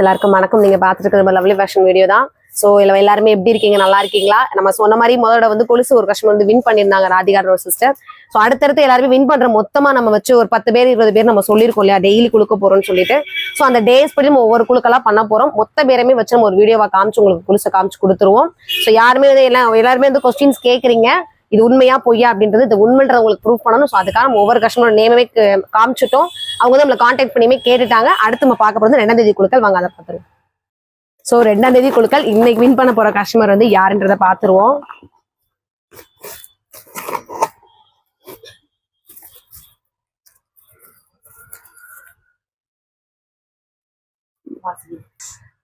எல்லாருக்கும் வணக்கம். நீங்க பாத்துட்டு இருக்கிறது லவ்லி ஃபேஷன் வீடியோ தான். ஸோ இல்லை எல்லாருமே எப்படி இருக்கீங்க? நல்லா இருக்கீங்களா? நம்ம சொன்ன மாதிரி முதல்ல வந்து கொலுசு ஒரு கஷ்டம் வந்து வின் பண்ணியிருந்தாங்க ராதிகார் ஒரு சிஸ்டர் ஸோ அடுத்தடுத்து எல்லாருமே வின் பண்ற மொத்தமா நம்ம வச்சு ஒரு பத்து பேர் இருபது பேர் நம்ம சொல்லியிருக்கோம் இல்லையா? டெய்லி குழுக்க போறோம்னு சொல்லிட்டு. ஸோ அந்த டேஸ் படி நம்ம ஒவ்வொரு குழுக்கெல்லாம் பண்ண போறோம். மொத்த பேருமே வச்சு நம்ம ஒரு வீடியோவா காமிச்சு உங்களுக்கு குலுசை காமிச்சு கொடுத்துருவோம். ஸோ யாருமே வந்து எல்லாம் எல்லாருமே வந்து கொஸ்டின்ஸ் கேட்குறீங்க. இது உண்மையா பொய்யா அப்படின்றது இது உண்மைன்றத உங்களுக்கு ப்ரூவ் பண்ணணும். ஸோ அதுக்காக நம்ம ஒவ்வொரு கஸ்டமரோட நேமே காமிச்சிட்டோம். அவங்க வந்து நம்மளை காண்டாக்ட் பண்ணியுமே கேட்டுட்டாங்க. அடுத்து நம்ம பார்க்க போகிறது ரெண்டாம் தேதி குழுக்கள். வாங்க அதை பார்த்துருவோம். ஸோ ரெண்டாம் தேதி குழுக்கள். இன்னைக்கு வின் பண்ண போற கஸ்டமர் வந்து யாருன்றதை பார்த்துருவோம்.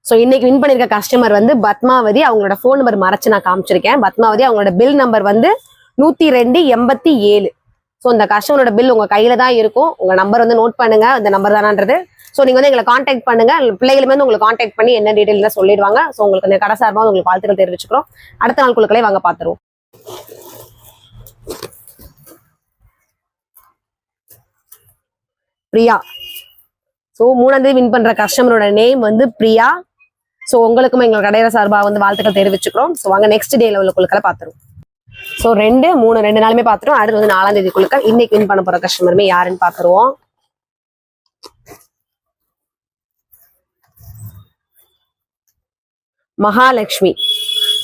ஸோ இன்னைக்கு வின் பண்ணிருக்க கஸ்டமர் வந்து பத்மாவதி. அவங்களோட ஃபோன் நம்பர் மறைச்சு நான் காமிச்சிருக்கேன். பத்மாவதி அவங்களோட பில் நம்பர் வந்து நூத்தி ரெண்டு எண்பத்தி ஏழு. ஸோ இந்த கஸ்டமரோட பில் உங்கள் கையில் தான் இருக்கும். உங்கள் நம்பர் வந்து நோட் பண்ணுங்க. இந்த நம்பர் தானான்றது. ஸோ நீங்கள் வந்து எங்களை காண்டாக்ட் பண்ணுங்க. பிள்ளைகளுமே வந்து உங்களுக்கு காண்டாக்ட் பண்ணி என்ன டீடைல் சொல்லிடுவாங்க. ஸோ உங்களுக்கு இந்த கடை சார்பாக உங்களுக்கு வாழ்த்துக்கள் தெரிவிச்சுக்கிறோம். அடுத்த நாள் குழுக்களை வாங்க பார்த்துருவோம். பிரியா. ஸோ மூணாந்தேதி வின் பண்ற கஸ்டமரோட நேம் வந்து பிரியா. ஸோ உங்களுக்கும் எங்களோட கடையிற சார்பாக வந்து வாழ்த்துக்கள் தெரிவிச்சுக்கிறோம். ஸோ வாங்க நெக்ஸ்ட் டேல உள்ள குழுக்களை பார்த்துருவோம். ஸோ ரெண்டு மூணு ரெண்டு நாளுமே பார்த்துருவோம் அடுத்து வந்து நாலாம் தேதி குழுக்கள். இன்னைக்கு வின் பண்ண போற கஸ்டமருமே யாருன்னு பார்த்துருவோம். மகாலட்சுமி.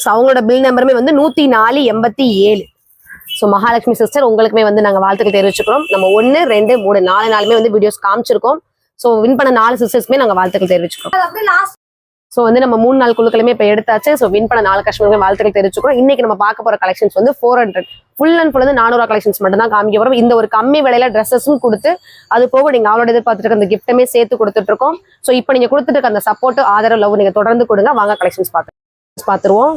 ஸோ அவங்களோட பில் நம்பருமே வந்து நூத்தி நாலு எண்பத்தி ஏழு. ஸோ மகாலட்சுமி சிஸ்டர் உங்களுக்குமே வந்து நாங்கள் வாழ்த்துக்கள் தெரிவிச்சுக்கிறோம். நம்ம ஒன்று ரெண்டு மூணு நாலு நாளுமே வந்து வீடியோஸ் காமிச்சிருக்கோம். ஸோ வின் பண்ண நாலு சிஸ்டர்ஸ்மே நாங்கள் வாழ்த்துக்கள் தெரிவிச்சுக்கிறோம். ஸோ வந்து நம்ம மூணு நாள் குழுக்களுமே இப்போ எடுத்தாச்சு. ஸோ வின் பண்ண நாலு கஸ்டமருக்கு வாழ்த்துக்கள் தெரிவிச்சுக்கிறோம். இன்னைக்கு நம்ம பார்க்க போற கலெக்ஷன்ஸ் வந்து four hundred full and full வந்து நானூறு கலெக்ஷன்ஸ் மட்டும் தான் காமிக்க போறோம். இந்த ஒரு கம்மி விலையில ட்ரெஸ்ஸஸும் கொடுத்து அது போக நீங்க அவளோட எதிர்பார்த்துட்டு இருக்க அந்த கிஃப்ட்டுமே சேர்த்து கொடுத்துட்டு இருக்கோம். ஸோ இப்போ நீங்க கொடுத்துட்டு இருக்க அந்த சப்போர்ட் ஆதரவு லவ் நீங்க தொடர்ந்து கொடுங்க. வாங்க கலெக்ஷன்ஸ் பார்த்து பார்த்துருவோம்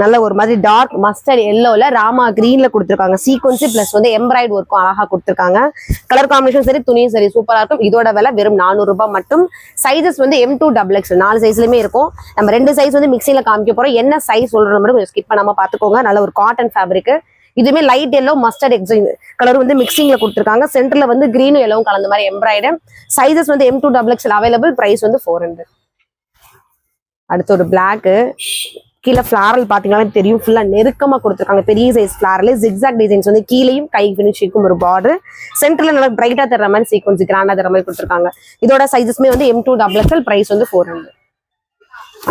நல்ல ஒரு மாதிரி டார்க் மஸ்டர்ட் எல்லோல ராமா கிரீன்ல கொடுத்துருக்காங்க. சீக்வன்ஸ் பிளஸ் வந்து எம்ப்ராய்டு ஒர்க்கும் அழகா கொடுத்துருக்காங்க. கலர் காம்பினேஷன் சரி துணியும் சரி சூப்பரா இருக்கும். இதோட விலை வெறும் நானூறு ரூபாய் மட்டும். சைஸஸ் வந்து எம் டூ டபுள் எக்ஸ் நாலு சைஸ்லயுமே இருக்கும். நம்ம ரெண்டு சைஸ் வந்து மிக்சியில காமிக்க போறோம். என்ன சைஸ் சொல்றது மட்டும் கொஞ்சம் ஸ்கிப் பண்ணாம பாத்துக்கோங்க. நல்ல ஒரு காட்டன் ஃபேப்ரிக் இதுவுமே லைட் எல்லோ மஸ்டர்ட் எக்ஸிங் கலர் வந்து மிக்சிங்ல கொடுத்துருக்காங்க. சென்டர்ல வந்து கிரீனும் எல்லோவும் கலந்த மாதிரி எம்ப்ராய்டு சைஸஸ் வந்து M to double X available price வந்து ஃபோர் ஹண்ட்ரட் அடுத்து ஒரு பிளாக்கு கீழே ஃபிளாரல் பார்த்தீங்கன்னா தெரியும். ஃபுல்லாக நெருக்கமாக கொடுத்துருக்காங்க. பெரிய சைஸ் ஃபிளாரல் ஜிக்ஸாக் டிசைன்ஸ் வந்து கீழேயும் கை ஃபினிஷிக்கும் ஒரு பார்டர் சென்டரில் நல்லா பிரைட்டாக தர்ற மாதிரி சீக்வன்ஸ் கிராண்டாக தர மாதிரி கொடுத்துருக்காங்க. இதோட சைஸஸ்மே வந்து M to double XL price வந்து ஃபோர் ஹண்ட்ரட்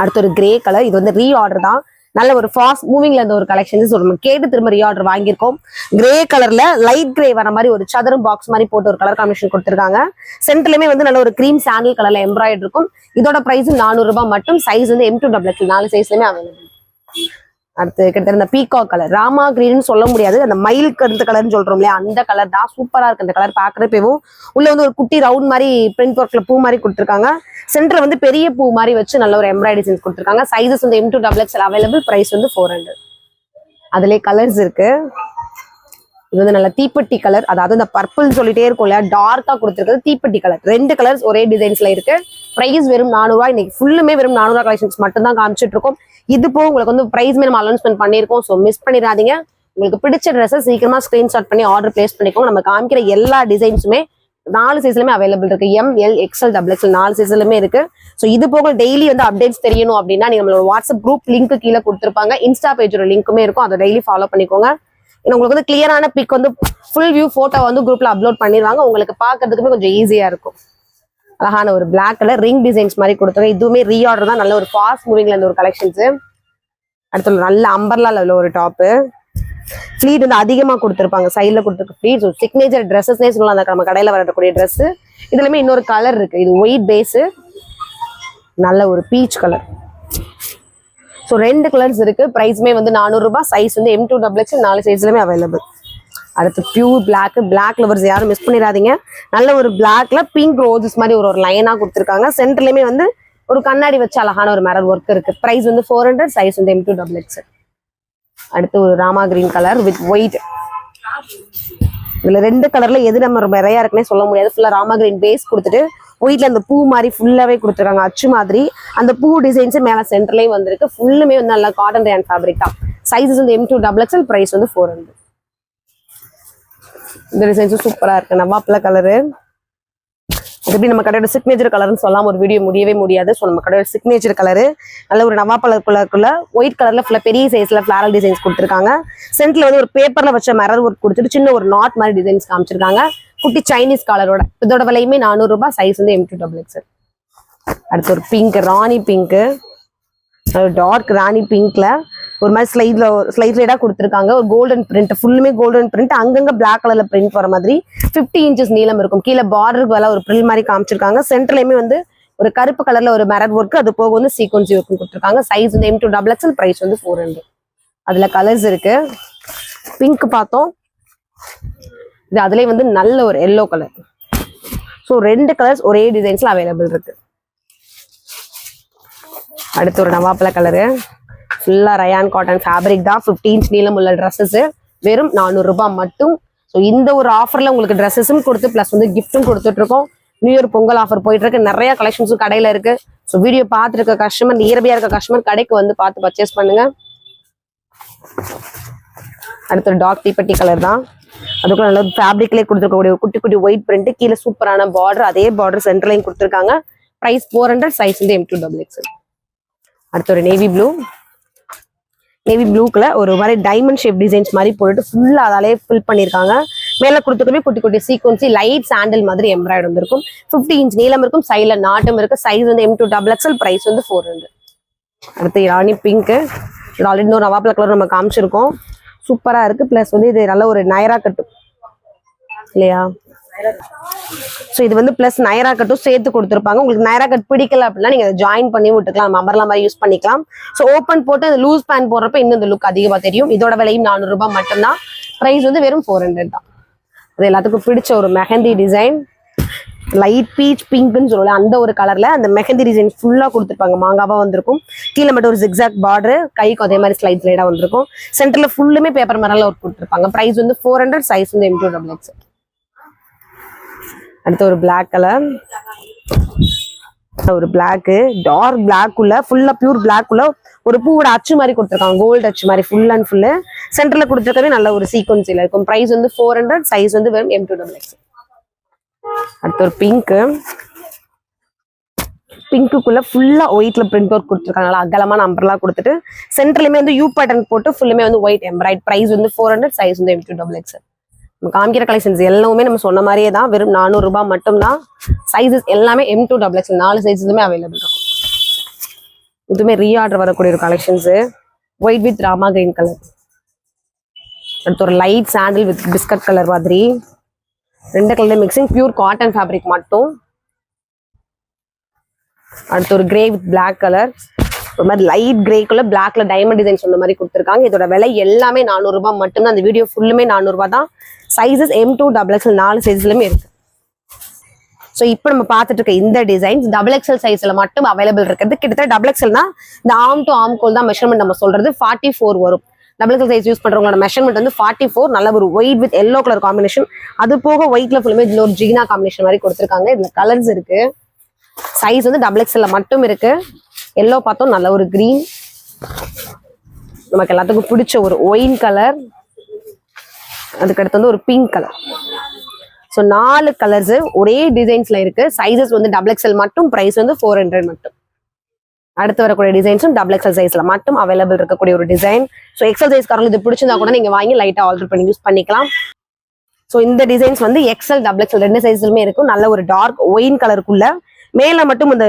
அடுத்து ஒரு கிரே கலர் இது வந்து ரீ ஆர்டர் தான். நல்ல ஒரு ஃபாஸ்ட் மூவிங்ல இருந்த ஒரு கலெக்ஷன்ஸ் சொல்லணும் கேட்டு திரும்ப ரீஆர்டர் வாங்கியிருக்கோம். கிரே கலர்ல லைட் கிரே வர மாதிரி ஒரு சதுரம் பாக்ஸ் மாதிரி போட்டு ஒரு கலர் காம்பினேஷன் கொடுத்துருக்காங்க. சென்டர்லயுமே வந்து நல்ல ஒரு கிரீம் சாண்டில் கலர்ல எம்ப்ராய்டு இருக்கும். இதோட பிரைஸ் நானூறு ரூபாய் மட்டும். சைஸ் வந்து எம் டூ டபுள் எக்ஸ் நாலு சைஸ்லயுமே அவைலபிள் அடுத்து கிட்டத்தட்ட இந்த பீகா கலர் ராமா கிரீன் சொல்ல முடியாது. அந்த மயில் கருத்து கலர்னு சொல்றோம் இல்லையா? அந்த கலர் தான் சூப்பரா இருக்கு. அந்த கலர் பாக்குறப்பவும் உள்ள வந்து ஒரு குட்டி ரவுண்ட் மாதிரி பிரிண்ட் ஒர்க்ல பூ மாதிரி கொடுத்துருக்காங்க. சென்டர் வந்து பெரிய பூ மாதிரி வச்சு நல்ல ஒரு எம்ப்ராய்டரி டிசைன்ஸ் கொடுத்துருக்காங்க. சைஸஸ் வந்து M to double XL available price வந்து ஃபோர் ஹண்ட்ரட் அதுலேயே கலர்ஸ் இருக்கு. இது வந்து நல்ல தீப்பெட்டி கலர் அதாவது இந்த பர்பிள்னு சொல்லிட்டே இருக்கும் இல்லையா? டார்க்கா கொடுத்துருக்கிறது தீப்பெட்டி கலர் ரெண்டு கலர்ஸ் ஒரே டிசைன்ஸ்ல இருக்கு. பிரைஸ் வெறும் நானூறுவா இன்னைக்கு ஃபுல்லுமே வெறும் நானூறுவா கலெக்ஷன்ஸ் மட்டும் தான் காமிச்சிட்டு இருக்கோம். இது போக உங்களுக்கு வந்து பிரைஸ்மே நம்ம அனௌன்ஸ்மெண்ட் பண்ணியிருக்கோம். ஸோ மிஸ் பண்ணிடாதீங்க. உங்களுக்கு பிடிச்ச ட்ரெஸ்ஸை சீக்கிரமா ஸ்கிரீன்ஷாட் பண்ணி ஆர்டர் பிளேஸ் பண்ணிக்கோங்க. நம்ம காமிக்கிற எல்லா டிசைன்ஸுமே நாலு சைஸ்லுமே அவைலபிள் இருக்கு. M L XL double XL நாலு சைஸ்லுமே இருக்கு. ஸோ இது போக டெய்லி வந்து அப்டேட்ஸ் தெரியணும் அப்படின்னா நீங்க நம்மளோட வாட்ஸ்அப் குரூப் லிங்க் கீழே கொடுத்துருப்பாங்க. இன்ஸ்டா பேஜோட லிங்க்குமே இருக்கும். அதை டெய்லி ஃபாலோ பண்ணிக்கோங்க. உங்களுக்கு வந்து கிளியரான பிக் வந்து ஃபுல் வியூ போட்டோ வந்து குரூப்ல அப்லோட் பண்ணிடுவாங்க. உங்களுக்கு பார்க்கறதுக்குமே கொஞ்சம் ஈஸியா இருக்கும். அழகான ஒரு பிளாக் கலர் ரிங் டிசைன்ஸ் மாதிரி கொடுத்துருங்க இதுவுமே ரீஆர்டர் தான். நல்ல ஒரு ஃபாஸ்ட் மூவிங்ல இருந்த ஒரு கலெக்ஷன்ஸ் அடுத்து நல்ல அம்பர்லா உள்ள ஒரு டாப்பு ஃப்ளீட் வந்து அதிகமாக கொடுத்துருப்பாங்க. சைடில் கொடுத்துருக்க ஃப்ளீட் சிக்னேச்சர் ட்ரெஸ்ஸஸ்னே சொல்லலாம். அந்த நம்ம கடையில் வரக்கூடிய ட்ரெஸ் இதுலையுமே இன்னொரு கலர் இருக்கு. இது ஒயிட் பேஸு நல்ல ஒரு பீச் கலர் ஸோ ரெண்டு கலர்ஸ் இருக்கு. ப்ரைஸ்மே வந்து நானூறுரூபா சைஸ் வந்து எம் டூ டபுள் எக்ஸ் நாலு சைஸ்லயுமே அவைலபிள் அடுத்து பியூர் பிளாக் பிளாக் லவர்ஸ் யாரும் மிஸ் பண்ணிடாதீங்க. நல்ல ஒரு பிளாக்ல பிங்க் ரோஜஸ் மாதிரி ஒரு ஒரு லைனா கொடுத்துருக்காங்க. சென்டர்லயுமே வந்து ஒரு கண்ணாடி வச்சு அழகான ஒரு மிரர் ஒர்க் இருக்கு. ப்ரைஸ் வந்து ஃபோர் ஹண்ட்ரட் சைஸ் வந்து எம் டூ டபுள் எக்ஸ் அடுத்து ஒரு Rama green colour with white இதுல ரெண்டு கலர்ல எது நம்ம நிறையா இருக்குன்னே சொல்ல முடியாது. ஃபுல்லா ராமா கிரீன் பேஸ் கொடுத்துட்டு ஒயிட்ல அந்த பூ மாதிரி ஃபுல்லாவே கொடுத்துருக்காங்க. அச்சு மாதிரி. அந்த பூ டிசைன்ஸ் மேல சென்டர்லயும் வந்திருக்கு. ஃபுல்லுமே வந்து நல்லா காட்டன் ரேன் ஃபேப்ரிக் தான். சைஸஸ் வந்து M to double XL price வந்து ஃபோர் ஹண்ட்ரட் இந்த டிசைன்ஸும் சூப்பரா இருக்கு. நவாப்ல கலரு இது எப்படி நம்ம கடையோட சிக்னேச்சர் கலர்னு சொல்லாம ஒரு வீடியோ முடியவே முடியாது. ஸோ நம்ம கடையோட சிக்னேச்சர் கலரு நல்ல ஒரு நவா கலருக்குள்ள ஒயிட் கலர்ல ஃபுல்லா பெரிய சைஸ்ல ஃபிளாரல் டிசைன்ஸ் கொடுத்துருக்காங்க. சென்ட்ல வந்து ஒரு பேப்பர்ல வச்ச மிரர் ஒர்க் கொடுத்துட்டு சின்ன ஒரு நாட் மாதிரி டிசைன்ஸ் காமிச்சிருக்காங்க. குட்டி சைனீஸ் காலரோட இதோட விலையுமே நானூறு ரூபாய். சைஸ் வந்து எம் டூ டபுள் எக்ஸ் அடுத்து ஒரு பிங்க் ராணி பிங்க்கு டார்க் ராணி பிங்க்ல ஒரு மாதிரி ஸ்லைட்ல ஸ்லைட் ஸ்லைடாக கொடுத்துருக்காங்க. ஒரு கோல்டன் பிரிண்ட் ஃபுல்லுமே கோல்டன் பிரிண்ட் அங்கங்க பிளாக் கலர்ல பிரிண்ட் வர மாதிரி 50 இன்ச்சஸ் நீளம் இருக்கும். கீழே பார்டருக்கு வேலை ஒரு பிரில் மாதிரி காமிச்சிருக்காங்க. சென்டர்லயுமே வந்து ஒரு கருப்பு கலர்ல ஒரு மெரட் ஒர்க் அது போக வந்து சீக்வன்சி ஒர்க் கொடுத்துருக்காங்க. சைஸ் வந்து M to double XL price வந்து ஃபோர் ஹண்ட்ரட் அதுல கலர்ஸ் இருக்கு. பிங்க் பார்த்தோம். இது அதுலேயே வந்து நல்ல ஒரு எல்லோ கலர் ஸோ ரெண்டு கலர்ஸ் ஒரே டிசைன்ஸில் அவைலபிள் இருக்கு. அடுத்து ஒரு நவாப்பழ கலரு ஃபுல்லாக ரயான் காட்டன் ஃபேப்ரிக் தான். ஃபிஃப்டீன்ஸ் நீளம் உள்ள ட்ரெஸ்ஸஸ் வெறும் நானூறுரூபா மட்டும். ஸோ இந்த ஒரு ஆஃபரில் உங்களுக்கு ட்ரெஸ்ஸஸும் கொடுத்து ப்ளஸ் வந்து கிஃப்ட்டும் கொடுத்துட்ருக்கோம் நியூ இயர் பொங்கல் ஆஃபர் போயிட்டு இருக்கு. நிறைய கலெக்ஷன்ஸும் கடையில் இருக்கு. ஸோ வீடியோ பார்த்துட்டு இருக்க கஸ்டமர் நியர்பையா இருக்க கஸ்டமர் கடைக்கு வந்து பார்த்து பர்ச்சேஸ் பண்ணுங்க. அடுத்து ஒரு டார்க் தீப்பட்டி கலர் தான். அதுக்குள்ள நல்ல ஃபேப்ரிக்லேயே கொடுத்துருக்கக்கூடிய குட்டி குட்டி ஒயிட் பிரிண்ட் கீழே சூப்பரான பார்டர் அதே பார்டர் சென்டர்லையும் கொடுத்துருக்காங்க. ப்ரைஸ் ஃபோர் ஹண்ட்ரட் சைஸ் வந்து எம் டூ டபுள் எக்ஸ் அடுத்து ஒரு நேவி ப்ளூ நேவி ப்ளூக்குல ஒரு மாதிரி டைமண்ட் ஷேப் டிசைன்ஸ் மாதிரி போட்டுட்டு ஃபுல்லா அதாலே ஃபில் பண்ணியிருக்காங்க மேல கொடுத்துக்கவே குட்டி குட்டி சீக்வன்சி லைட் சாண்டில் மாதிரி எம்ப்ராய்டு வந்திருக்கும். 50 இன்ச் நீளம் இருக்கும் சைடில் நாட்டம் இருக்கு. சைஸ் வந்து M to double XL price வந்து ஃபோர் ஹண்ட்ரட் அடுத்து ராணி பிங்க் இது ஆல்ரெடி இன்னொரு நவாப்பிள கலர் நம்ம காமிச்சிருக்கோம். சூப்பரா இருக்கு. ப்ளஸ் வந்து இது நல்ல ஒரு நயரா கட்டும் இல்லையா? ஸோ இது வந்து ப்ளஸ் நயரா கட்டும் சேர்த்து கொடுத்துருப்பாங்க. உங்களுக்கு நயரா கட் பிடிக்கல அப்படின்னா நீங்க அதை ஜாயின் பண்ணி விட்டுக்கலாம். நம்ம அமர்லாம் மாதிரி யூஸ் பண்ணிக்கலாம். ஸோ ஓப்பன் போட்டு அந்த லூஸ் பேண்ட் போடுறப்ப இன்னும் இந்த லுக் அதிகமாக தெரியும். இதோட விலையும் நானூறு ரூபாய் மட்டும்தான். ப்ரைஸ் வந்து வெறும் ஃபோர் ஹண்ட்ரட் தான். அது எல்லாத்துக்கும் பிடிச்ச ஒரு மெஹந்தி டிசைன் லைட் பீச் பிங்க்னு சொல்லல அந்த ஒரு கலர்ல அந்த மெஹந்தி டிசைன் ஃபுல்லா கொடுத்துருப்பாங்க. மாங்காவா வந்திருக்கும். கீழே மட்டும் ஒரு ஜிக்ஸாக் பார்டர் கைக்கு அதே மாதிரி ஸ்லைட் ஸ்லைடா வந்திருக்கும். சென்டர்ல ஃபுல்லுமே பேப்பர் மரம்ல ஒர்க் கொடுத்துருப்பாங்க. ப்ரைஸ் வந்து ஃபோர் ஹண்ட்ரட் சைஸ் வந்து எம்டூ டபுள் எக்ஸ் அடுத்து ஒரு பிளாக் கலர் ஒரு பிளாக்கு டார்க் பிளாக் உள்ள ஃபுல்லா பியூர் பிளாக் உள்ள ஒரு பூவோட அச்சு மாதிரி கொடுத்துருக்காங்க. கோல்டு அச்சு மாதிரி ஃபுல் அண்ட் ஃபுல்லு சென்டர்ல கொடுத்துருக்கவே நல்ல ஒரு சீக்வன்சில இருக்கும். ப்ரைஸ் வந்து ஃபோர் ஹண்ட்ரட் சைஸ் வந்து வெறும் எம் டூ டபுள் எக்ஸ் அடுத்து ஒரு பிங்க் பிங்க்குள்ள ஃபுல்லா ஒயிட்ல பிரிண்ட் ஒர்க் கொடுத்துருக்காங்க அகலமான நம்பர்லாம் கொடுத்துட்டு சென்டர்லயுமே வந்து யூ பேட்டர்ன் போட்டு ஃபுல்லுமே வந்து ஒயிட் எம்ப்ராய்ட் பிரைஸ் வந்து ஃபோர் ஹண்ட்ரட் சைஸ் வந்து எம் டூ டபுள் எக்ஸ் நம்ம காமிக்கிற கலெக்ஷன்ஸ் எல்லாமே நம்ம சொன்ன மாதிரியே தான் வெறும் நானூறு ரூபாய் மட்டும்தான். சைஸஸ் எல்லாமே எம் டூ டபுள் எக்ஸ் நாலு சைஸஸுமே அவைலபிள் இருக்கும். இதுவுமே ரீஆர்டர் வரக்கூடிய ஒரு collections white with Rama green colour அடுத்து ஒரு light sandal with biscuit colour மாதிரி. ரெண்டு colour mixing pure cotton fabric மட்டும். அடுத்து ஒரு கிரே வித் பிளாக் கலர் ஒரு மாதிரி லைட் கிரே கலர் பிளாக்ல டைமண்ட் டிசைன் சொன்ன மாதிரி கொடுத்துருக்காங்க. இதோட விலை எல்லாமே நானூறுரூபா மட்டும்தான். அந்த வீடியோ ஃபுல்லுமே நானூறுரூவா தான். Sizes M to double XL நாலு சைஸ்லையுமே இருக்கு. ஸோ இப்போ நம்ம பார்த்துட்டு இருக்க இந்த டிசைன்ஸ் டபுள் எக்ஸ்எல் சைஸ்ல மட்டும் அவைலபிள் இருக்கிறது. கிட்டத்தட்ட டபுள் எக்ஸ்எல்னா இந்த ஆம் டு ஆம் கோல் தான் மெஷர்மெண்ட் நம்ம சொல்றது. ஃபார்ட்டி ஃபோர் வரும். டபுள் எக்ஸ் சைஸ் யூஸ் பண்றவங்களோட மெஷர்மெண்ட் வந்து ஃபார்ட்டி ஃபோர் நல்ல ஒரு white with yellow colour combination அது போக ஒயிட்ல ஃபுல்லுமே இதுல ஒரு ஜிகினா காம்பினேஷன் மாதிரி கொடுத்துருக்காங்க. இதுல கலர்ஸ் இருக்கு. சைஸ் வந்து டபுள் எக்ஸ்எல்ல மட்டும் இருக்கு. எல்லோ பார்த்தோம் நல்ல ஒரு கிரீன் நமக்கு எல்லாத்துக்கும் பிடிச்ச ஒரு ஒயின் கலர் அதுக்கடுத்து வந்து ஒரு பிங்க் கலர் ஸோ நாலு கலர்ஸ் ஒரே டிசைன்ஸ்ல இருக்கு. சைஸஸ் வந்து டபுள் எக்ஸ்எல் மட்டும் பிரைஸ் வந்து ஃபோர் ஹண்ட்ரட் மட்டும். அடுத்து வரக்கூடிய டிசைன்ஸும் டபுள் எக்ஸ்எல் சைஸ்ல மட்டும் அவைலபிள் இருக்கக்கூடிய ஒரு டிசைன் ஸோ எக்ஸல் சைஸ் காரங்க இது பிடிச்சிருந்தா கூட நீங்க வாங்கி லைட்டா ஆல்டர் பண்ணி யூஸ் பண்ணிக்கலாம். ஸோ இந்த டிசைன்ஸ் வந்து எக்ஸல் டபுள் எக்ஸல் ரெண்டு சைஸ்லுமே இருக்கும். நல்ல ஒரு டார்க் ஒயின் கலருக்குள்ள மேல மட்டும் இந்த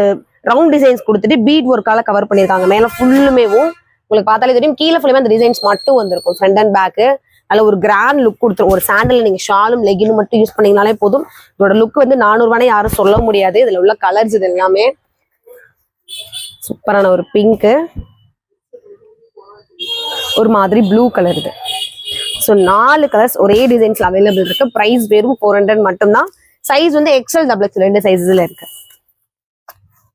ரவுண்ட் டிசைன்ஸ் கொடுத்துட்டு பீட் ஒர்க்கால கவர் பண்ணியிருக்காங்க. மேல ஃபுல்லுமேவும் உங்களுக்கு பார்த்தாலே தெரியும். கீழே ஃபுல்லுமே அந்த டிசைன்ஸ் மட்டும் வந்திருக்கும். ஃப்ரண்ட் அண்ட் பேக்கு நல்ல ஒரு கிராண்ட் லுக் கொடுத்துரும் ஒரு சாண்டில் நீங்க ஷாலும் லெகினும் மட்டும் யூஸ் பண்ணீங்கனாலே போதும். இதோட லுக் வந்து நானூறுவானே யாரும் சொல்ல முடியாது. இதுல உள்ள கலர்ஸ் இது எல்லாமே. சூப்பரான ஒரு பிங்க்கு ஒரு மாதிரி ப்ளூ கலர் இது. ஸோ நாலு கலர்ஸ் ஒரே டிசைன்ஸ்ல அவைலபிள் இருக்கு. ப்ரைஸ் வெறும் ஃபோர் ஹண்ட்ரட் மட்டும்தான். சைஸ் வந்து எக்ஸல் டபுள் எக்ஸ் ரெண்டு சைஸஸ்ல இருக்கு.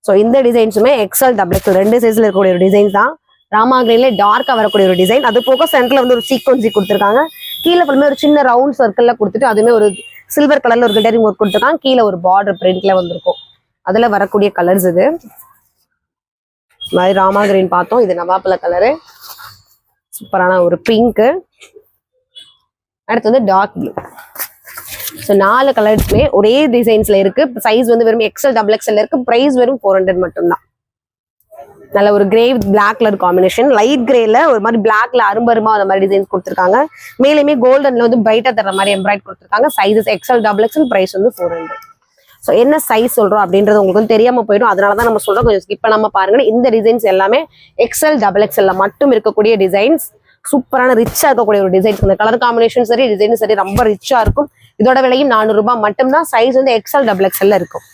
ஸோ இந்த டிசைன்ஸுமே எக்ஸல் டபுள் எக்ஸ் ரெண்டு சைஸ்ல இருக்கக்கூடிய ஒரு டிசைன் தான். ராமா கிரீன்ல டார்க்கா வரக்கூடிய ஒரு டிசைன் அது போக சென்டர்ல வந்து ஒரு சீக்வன்சி கொடுத்துருக்காங்க. கீழே ஃபுல்லுமே ஒரு சின்ன ரவுண்ட் சர்க்கிள்ல கொடுத்துட்டு அதுவுமே ஒரு சில்வர் கலர்ல ஒரு கிட்டரிங் ஒர்க் கொடுத்துருக்காங்க. கீழே ஒரு பார்டர் பிரிண்ட்ல வந்திருக்கும். அதுல வரக்கூடிய கலர்ஸ் இது. இந்த மாதிரி ராமா கிரீன் பார்த்தோம். இது நவாப்பழ கலரு சூப்பரான ஒரு பிங்க்கு அடுத்து வந்து டார்க் ப்ளூ ஸோ நாலு கலர்ஸ்மே ஒரே டிசைன்ஸ்ல இருக்கு. சைஸ் வந்து வெறும் எக்ஸல் டபுள் எக்ஸல் இருக்கு. பிரைஸ் வெறும் ஃபோர் ஹண்ட்ரட் மட்டும்தான். நல்ல ஒரு grey with black colour combination light கிரேல ஒரு மாதிரி பிளாக்ல அரும்பருமா அந்த மாதிரி டிசைன்ஸ் கொடுத்துருக்காங்க. மேலேயுமே கோல்டன்ல வந்து பிரைட்டா தர மாதிரி எம்ப்ராய்ட் கொடுத்துருக்காங்க. Sizes XL double XL price வந்து ஃபோர் ஹண்ட்ரட் ஸோ என்ன சைஸ் சொல்றோம் அப்படின்றது உங்களுக்கு தெரியாமல் போயிடும். அதனால தான் நம்ம சொல்கிறோம் கொஞ்சம் ஸ்கிப் பண்ணாமல் பாருங்க இந்த டிசைன்ஸ் எல்லாமே எக்ஸல் டபுள் எக்ஸல்ல மட்டும் இருக்கக்கூடிய டிசைன்ஸ் சூப்பரான ரிச்சாக இருக்கக்கூடிய ஒரு டிசைன்ஸ் இந்த கலர் காம்பினேஷன் சரி டிசைன் சரி ரொம்ப ரிச்சாக இருக்கும். இதோட விலையும் நானூறுரூபா மட்டும்தான். சைஸ் வந்து எக்ஸல் டபுள் எக்ஸல்ல இருக்கும்.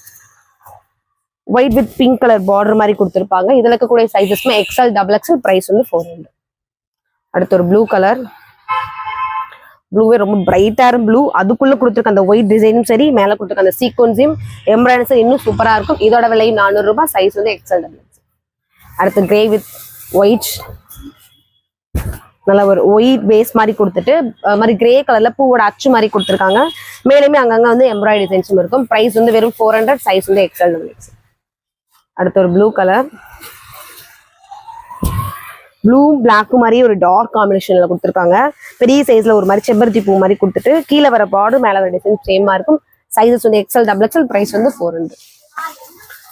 White with pink colour border மாதிரி கொடுத்துருப்பாங்க. இதில் இருக்கக்கூடிய சைஸஸ்மே எக்ஸல் டபுள் எக்ஸல் ப்ரைஸ் வந்து ஃபோர் ஹண்ட்ரட் அடுத்து ஒரு ப்ளூ கலர் ப்ளூவே ரொம்ப பிரைட்டான ப்ளூ அதுக்குள்ளே கொடுத்துருக்க அந்த ஒயிட் டிசைனும் சரி மேலே கொடுத்துருக்க அந்த சீக்வன்ஸையும் எம்ப்ராய்டரி இன்னும் சூப்பராக இருக்கும். இதோட விலை நானூறுரூபா சைஸ் வந்து எக்ஸல் டபுள் அடுத்து கிரே வித் ஒயிட் நல்ல ஒரு ஒயிட் பேஸ் மாதிரி கொடுத்துட்டு மாதிரி கிரே கலர்ல பூவோட அச்சு மாதிரி கொடுத்துருக்காங்க. மேலுமே அங்கங்க வந்து எம்ப்ராய்டரி டிசைன்ஸும் இருக்கும். ப்ரைஸ் வந்து வெறும் ஃபோர் ஹண்ட்ரட் சைஸ் வந்து எக்ஸல் அடுத்து ஒரு ப்ளூ கலர் ப்ளூ பிளாக் மாதிரி ஒரு டார்க் காம்பினேஷன்ல கொடுத்துருக்காங்க. பெரிய சைஸ்ல ஒரு மாதிரி செம்பருத்தி பூ மாதிரி கொடுத்துட்டு கீழே வர பார்டர் மேல வர டிசைன் சேமா இருக்கும். சைஸஸ் வந்து எக்ஸல் டபுள் எக்ஸல் பிரைஸ் வந்து ஃபோர் ஹண்ட்ரட்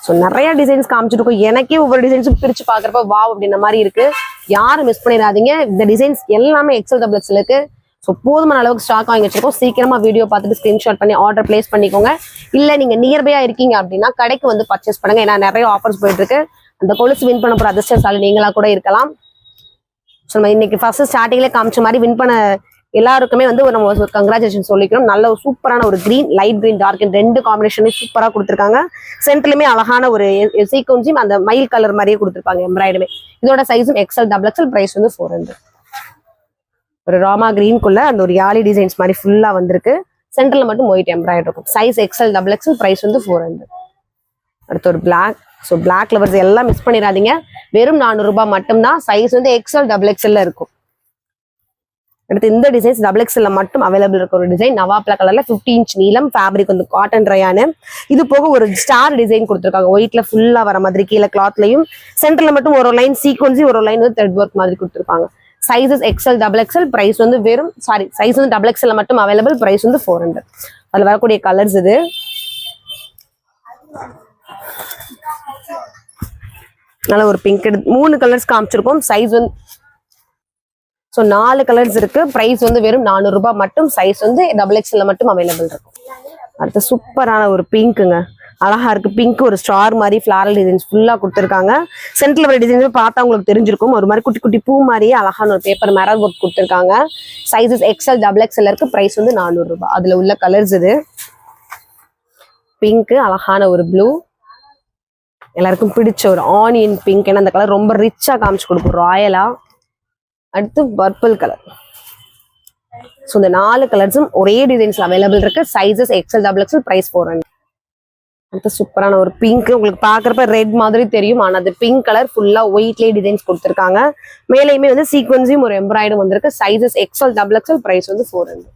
ஸோ நிறைய டிசைன்ஸ் காமிச்சிருக்கோம். எனக்கே ஒவ்வொரு டிசைன்ஸும் பிரிச்சு பாக்குறப்ப வாவ் அப்படின்ற மாதிரி இருக்கு. யாரும் மிஸ் பண்ணிடாதீங்க. இந்த டிசைன்ஸ் எல்லாமே எக்ஸல் டபுள் எக்ஸல் இருக்கு ஸோ போதுமான அளவுக்கு ஸ்டாக் வாங்கி வச்சிருக்கோம். சீக்கிரமா வீடியோ பார்த்துட்டு ஸ்கிரீன்ஷாட் பண்ணி ஆர்டர் பிளேஸ் பண்ணிக்கோங்க. இல்ல நீங்க நியர்பையா இருக்கீங்க அப்படின்னா கடைக்கு வந்து பர்ச்சேஸ் பண்ணுங்க. ஏன்னா நிறைய ஆஃபர்ஸ் போயிட்டு இருக்கு. அந்த கொலுசு வின் பண்ண போற அதிர்ஷ்டசாலி நீங்களா கூட இருக்கலாம். ஸோ நம்ம இன்னைக்கு ஃபர்ஸ்ட் ஸ்டார்டிங்லேயே காமிச்ச மாதிரி வின் பண்ண எல்லாருக்குமே வந்து நம்ம ஒரு கங்க்ராச்சுலேஷன் சொல்லிக்கிறோம். நல்ல ஒரு சூப்பரான ஒரு க்ரீன் லைட் க்ரீன் டார்க் ரெண்டு காம்பினேஷனே சூப்பராக கொடுத்துருக்காங்க. சென்டர்லயுமே அழகான ஒரு சீக்வன்ஸையும் அந்த மயில் கலர் மாதிரியே கொடுத்துருப்பாங்க எம்ப்ராய்டுமே இதோட சைஸும் எக்ஸல் டபுள் எக்ஸல் பிரைஸ் வந்து ஃபோர் ஹண்ட்ரட் ஒரு ராமா கிரீன்குள்ள அந்த ஒரு யாலி டிசைன்ஸ் மாதிரி ஃபுல்லாக வந்திருக்கு. சென்ட்ரில் மட்டும் ஒயிட் எம்ப்ராய்டரி இருக்கும். Size XL double XL price வந்து ஃபோர் ஹண்ட்ரட் அடுத்து ஒரு பிளாக் ஸோ பிளாக் லவர்ஸ் எல்லாம் மிஸ் பண்ணிடாதீங்க. வெறும் நானூறு ரூபாய் மட்டும்தான். சைஸ் வந்து எக்ஸ்எல் டபுள் எக்ஸ்எல்ல இருக்கும். அடுத்து இந்த டிசைன்ஸ் டபுள் எக்ஸ்எல்ல மட்டும் அவைலபிள் இருக்க ஒரு டிசைன் நவாப்ல கலர்ல 15 இன்ச் நீளம் ஃபேப்ரிக் வந்து காட்டன் ரயானு இது போக ஒரு ஸ்டார் டிசைன் கொடுத்துருக்காங்க. ஒயிட்ல ஃபுல்லா வர மாதிரி கீழே கிளாத்லையும் சென்டர்ல மட்டும் ஒரு லைன் சீக்வன்சி ஒரு லைன் வந்து த்ரெட் ஒர்க் மாதிரி கொடுத்துருப்பாங்க. Sizes XL double XL price வந்து வெறும் சாரி சைஸ் வந்து டபுள் எக்ஸ்எல்ல மட்டும் அவைலபிள் பிரைஸ் வந்து ஃபோர் ஹண்ட்ரட் அதுல வரக்கூடிய கலர்ஸ் இது. நல்ல ஒரு பிங்க் மூணு கலர்ஸ் காமிச்சிருக்கோம். சைஸ் வந்து ஸோ நாலு கலர்ஸ் இருக்கு. ப்ரைஸ் வந்து வெறும் நானூறுரூபா மட்டும். சைஸ் வந்து டபுள் எக்ஸ்எல்ல மட்டும் அவைலபிள் இருக்கும். அடுத்து சூப்பரான ஒரு பிங்க்குங்க அழகா இருக்கு. பிங்க் ஒரு ஸ்டார் மாதிரி ஃபிளாரல் டிசைன்ஸ் ஃபுல்லா கொடுத்துருக்காங்க. சென்டர்ல வர டிசைன்ஸ் பார்த்தா உங்களுக்கு தெரிஞ்சிருக்கும். ஒரு மாதிரி குட்டி குட்டி பூ மாதிரியே அழகான ஒரு பேப்பர் மேரல் ஒர்க் கொடுத்துருக்காங்க. சைஸஸ் எக்ஸ்எல் டபுள் எக்ஸ்எல் இருக்கு. ப்ரைஸ் வந்து நானூறு ரூபாய் அதுல உள்ள கலர்ஸ் இது. பிங்க் அழகான ஒரு ப்ளூ எல்லாருக்கும் பிடிச்ச ஒரு ஆனியன் பிங்க் ஏன்னா அந்த கலர் ரொம்ப ரிச்சாக காமிச்சு கொடுக்கும் ராயலாக அடுத்து பர்பிள் கலர் ஸோ இந்த நாலு கலர்ஸும் ஒரே டிசைன்ஸ் அவைலபிள் இருக்கு. Sizes XL double XL price four hundred அடுத்து சூப்பரான ஒரு பிங்க் உங்களுக்கு பார்க்குறப்ப ரெட் மாதிரி தெரியும். ஆனால் அது பிங்க் கலர் ஃபுல்லாக ஒயிட்லேயே டிசைன்ஸ் கொடுத்துருக்காங்க. மேலேயுமே வந்து சீக்வன்ஸையும் ஒரு எம்ப்ராய்டும் வந்திருக்கு. Sizes XL double XL price வந்து ஃபோர் ஹண்ட்ரட்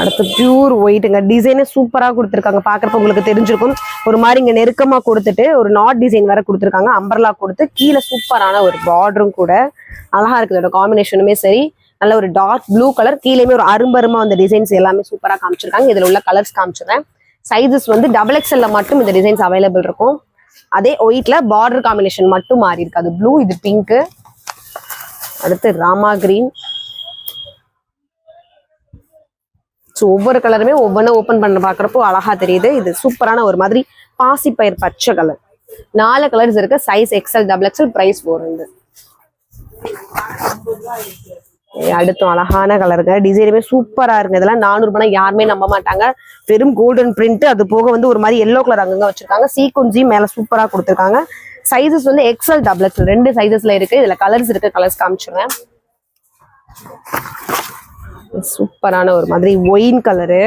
அடுத்து பியூர் ஒயிட்டுங்க டிசைனே சூப்பரா கொடுத்துருக்காங்க. பாக்குறப்ப உங்களுக்கு தெரிஞ்சிருக்கும். ஒரு மாதிரி இங்க நெருக்கமா கொடுத்துட்டு ஒரு நாட் டிசைன் வேற கொடுத்துருக்காங்க. அம்பர்லா கொடுத்து கீழே சூப்பரான ஒரு பார்டரும் கூட அழகா இருக்குது. இதோட காம்பினேஷனுமே சரி. நல்ல ஒரு டார்க் ப்ளூ கலர் கீழேயுமே ஒரு அரும்பருமா அந்த டிசைன்ஸ் எல்லாமே சூப்பராக காமிச்சிருக்காங்க. இதில் உள்ள கலர்ஸ் காமிச்சிடுறேன் சைஸஸ் வந்து டபுள் எக்ஸ்எல்ல மட்டும் இந்த டிசைன்ஸ் அவைலபிள் இருக்கும். அதே ஒயிட்ல பார்டர் காம்பினேஷன் மட்டும் மாறி இருக்கு. அது ப்ளூ இது பிங்க் அடுத்து ராமா கிரீன் ஸோ ஒவ்வொரு கலருமே ஒவ்வொன்றும் ஓப்பன் பண்ண பார்க்குறப்போ அழகா தெரியுது. இது சூப்பரான ஒரு மாதிரி பாசிப்பயிர் பச்சை கலர் நாலு கலர்ஸ் இருக்கு. Size XL double XL price போறது அடுத்தும் அழகான கலருங்க டிசைனுமே சூப்பரா இருக்கு. இதெல்லாம் நானூறுபா யாருமே நம்ப மாட்டாங்க. வெறும் கோல்டன் பிரிண்ட் அது போக வந்து ஒரு மாதிரி எல்லோ கலர் அங்கங்க வச்சிருக்காங்க. சீக்குஞ்சி மேல சூப்பரா கொடுத்துருக்காங்க. சைஸஸ் வந்து எக்ஸல் டபுள் எக்ஸல் ரெண்டு சைஸஸ்ல இருக்கு. இதுல கலர்ஸ் இருக்கு. கலர்ஸ் காமிச்சிருவேன் சூப்பரான ஒரு மாதிரி ஒயின் கலரு.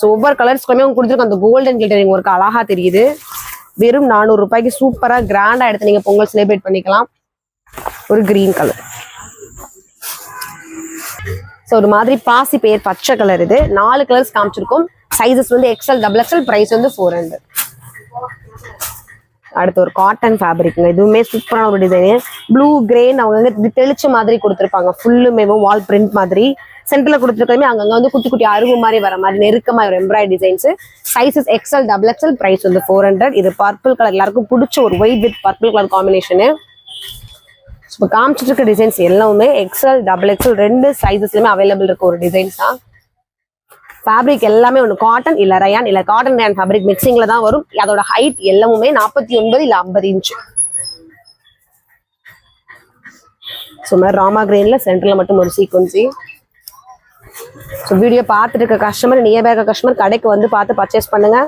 ஸோ ஒவ்வொரு கலர்ஸ்க்குமே அவங்க கொடுத்துருக்க அந்த கோல்டன் கிளிட்டரிங் ஒர்க் அழகா தெரியுது. வெறும் நானூறு ரூபாய்க்கு சூப்பரா கிராண்டா எடுத்து நீங்க பொங்கல் செலிப்ரேட் பண்ணிக்கலாம். ஒரு கிரீன் கலர் ஸோ ஒரு மாதிரி பாசி பேர் பச்சை கலர் இது. நாலு கலர்ஸ் காமிச்சிருக்கோம். சைசஸ் வந்து எக்ஸ்எல் டபுள் எக்ஸ்எல் பிரைஸ் வந்து ஃபோர் ஹண்ட்ரட் அடுத்து ஒரு காட்டன் ஃபேப்ரிக்ங்க இதுவுமே சூப்பரான ஒரு டிசைனு ப்ளூ கிரேன் அவங்க வந்து தெளிச்ச மாதிரி கொடுத்துருப்பாங்க. ஃபுல்லுமே வால் பிரிண்ட் மாதிரி. சென்டர்ல கொடுத்துருக்கமே அங்கங்க வந்து குட்டி குட்டி அருவு மாதிரி வர மாதிரி நெருக்கமா ஒரு embroidery designs sizes XL double XL price வந்து ஃபோர் ஹண்ட்ரட் இது பர்பிள் கலர் எல்லாருக்கும் பிடிச்ச ஒரு ஒயிட் வித் பர்பிள் கலர் காம்பினேஷனு இப்போ காமிச்சிட்டு இருக்க டிசைன்ஸ் எல்லாமே எக்ஸ்எல் டபுள் எக்ஸ்எல் ரெண்டு சைஸஸ்லையுமே அவைலபிள் இருக்க ஒரு டிசைன்ஸ் தான். ஃபேப்ரிக் எல்லாமே ஒன்று காட்டன் இல்லை ரயான் இல்லை காட்டன் ரயான் ஃபேப்ரிக் மிக்சிங்ல தான் வரும். அதோட ஹைட் எல்லாமே நாற்பத்தி ஒன்பது இல்லை ஐம்பது இன்ச் ஸோ மாதிரி ராமா கிரீன்ல சென்டர்ல மட்டும் ஒரு சீக்வன்சி ஸோ வீடியோ பார்த்துட்டு இருக்க கஸ்டமர் நியர்பை இருக்க கஸ்டமர் கடைக்கு வந்து பார்த்து பர்ச்சேஸ் பண்ணுங்க.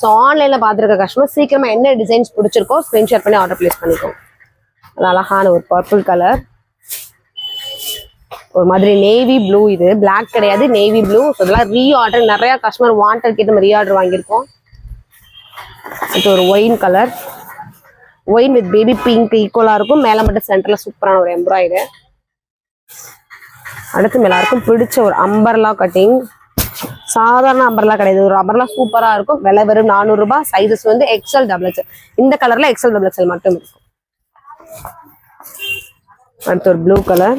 ஸோ ஆன்லைனில் பார்த்துருக்க கஸ்டமர் சீக்கிரமாக என்ன டிசைன்ஸ் பிடிச்சிருக்கோ ஸ்க்ரீன்ஷாட் பண்ணி ஆர்டர் பிளேஸ் பண்ணிக்கோங்க. அழகான ஒரு பர்பிள் கலர் ஒரு மாதிரி நேவி ப்ளூ இது. பிளாக் கிடையாது நேவி ப்ளூ ஸோ இதெல்லாம் ரீஆர்டர் நிறையா கஸ்டமர் வாண்டட் கிட்ட நம்ம ரீஆர்டர் வாங்கியிருக்கோம். இது ஒரு wine colour wine with baby pink ஈக்குவலாக இருக்கும். மேலே மட்டும் சென்டரில் சூப்பரான ஒரு எம்ப்ராய்டு அடுத்து எல்லாருக்கும் பிடிச்ச ஒரு அம்பர்லா கட்டிங் சாதாரண அம்பர்லா கிடையாது. ஒரு அம்பர்லா சூப்பராக இருக்கும். விலை வெறும் நானூறுரூபா சைஸஸ் வந்து எக்ஸல் டபுள் எக்ஸல் இந்த கலரில் எக்ஸல் டபுள் எக்ஸல் மட்டும் இருக்கும். அடுத்து ஒரு ப்ளூ கலர்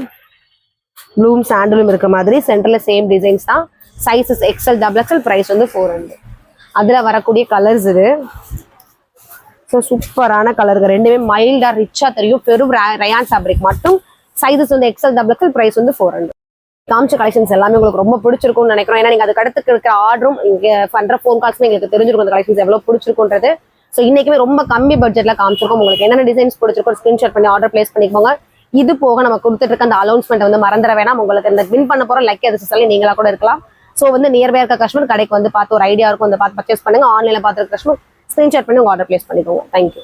ப்ளூம் சாண்டலும் இருக்க மாதிரி. சென்டர்ல சேம் டிசைன்ஸ் தான். Sizes XL double XL price வந்து ஃபோர் ஹண்ட்ரட் அதில் வரக்கூடிய கலர்ஸ் இது. ஸோ சூப்பரான கலருங்க ரெண்டுமே மைல்டா ரிச்சா தெரியும். பெரும் ரயான் ஃபேப்ரிக் மட்டும். சைஸஸ் வந்து எக்ஸல் டபுள் எக்ஸல் ப்ரைஸ் வந்து ஃபோர் ஹண்ட்ரட் காமிச்ச கலெக்ஷன்ஸ் எல்லாமே உங்களுக்கு ரொம்ப பிடிச்சிருக்கும்னு நினைக்கிறோம். ஏன்னா நீங்க அதுக்கு அடுத்து இருக்கிற ஆர்டரும் இங்க பண்ற ஃபோன் கால்ஸ் எங்களுக்கு தெரிஞ்சிருக்கும். அந்த கலெக்ஷன்ஸ் எவ்வளவு பிடிச்சிருக்குன்றது. ஸோ இன்னைக்குமே ரொம்ப கம்மி பட்ஜெட்ல காமிச்சிருக்கோம். உங்களுக்கு என்னென்ன டிசைன்ஸ் பிடிச்சிருக்கோ ஸ்கிரீன்ஷாட் பண்ணி ஆர்டர் பிளேஸ் பண்ணிக்கோங்க. இது போக நம்ம கொடுத்துட்டு இருக்க அந்த அலௌன்ஸ்மெண்ட் வந்து மறந்துட வேணாம். உங்களுக்கு இந்த வின் பண்ண போற லக்கி அது சொல்லி நீங்களா கூட இருக்கலாம். ஸோ வந்து நியர்பை இருக்க கஸ்டமர் கடைக்கு வந்து பார்த்து ஒரு ஐடியா இருக்கும். வந்து பார்த்து பர்ச்சேஸ் பண்ணுங்க. ஆன்லைன்ல பார்த்துருக்க கஸ்டமர் ஸ்கிரீன்ஷாட் பண்ணி உங்க ஆர்டர் பிளேஸ் பண்ணிக்கோங்க. தேங்க்யூ